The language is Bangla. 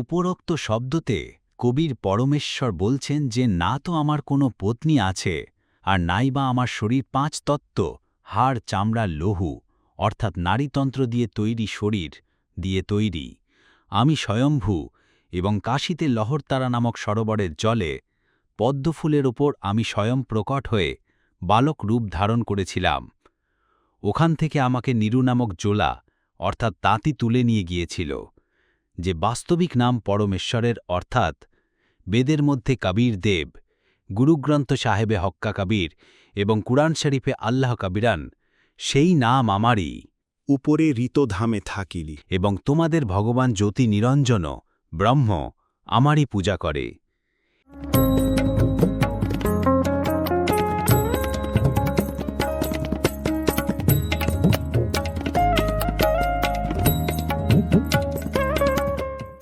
উপরোক্ত শব্দতে কবির পরমেশ্বর বলছেন যে, না তো আমার কোনো পত্নী আছে, আর নাই বা আমার শরীর পাঁচ তত্ত্ব, হাড়, চামড়া, লহু, অর্থাৎ নারীতন্ত্র দিয়ে তৈরি শরীর দিয়ে তৈরি। আমি স্বয়ম্ভূ এবং কাশীতে লহরতারা নামক সরোবরের জলে পদ্মফুলের ওপর আমি স্বয়ং প্রকট হয়ে বালক রূপ ধারণ করেছিলাম। ওখান থেকে আমাকে নিরু নামক জোলা অর্থাৎ তাঁতি তুলে নিয়ে গিয়েছিল। যে বাস্তবিক নাম পরমেশ্বরের অর্থাৎ বেদের মধ্যে কাবীর দেব গুরুগ্রন্থ সাহেবে হক্কা কাবীর এবং কুরআন শরীফে আল্লাহ কবিরান সেই নাম আমারই। উপরে ঋতধামে থাকিলি। এবং তোমাদের ভগবান জ্যোতি নিরঞ্জন ব্রহ্ম আমারই পূজা করে।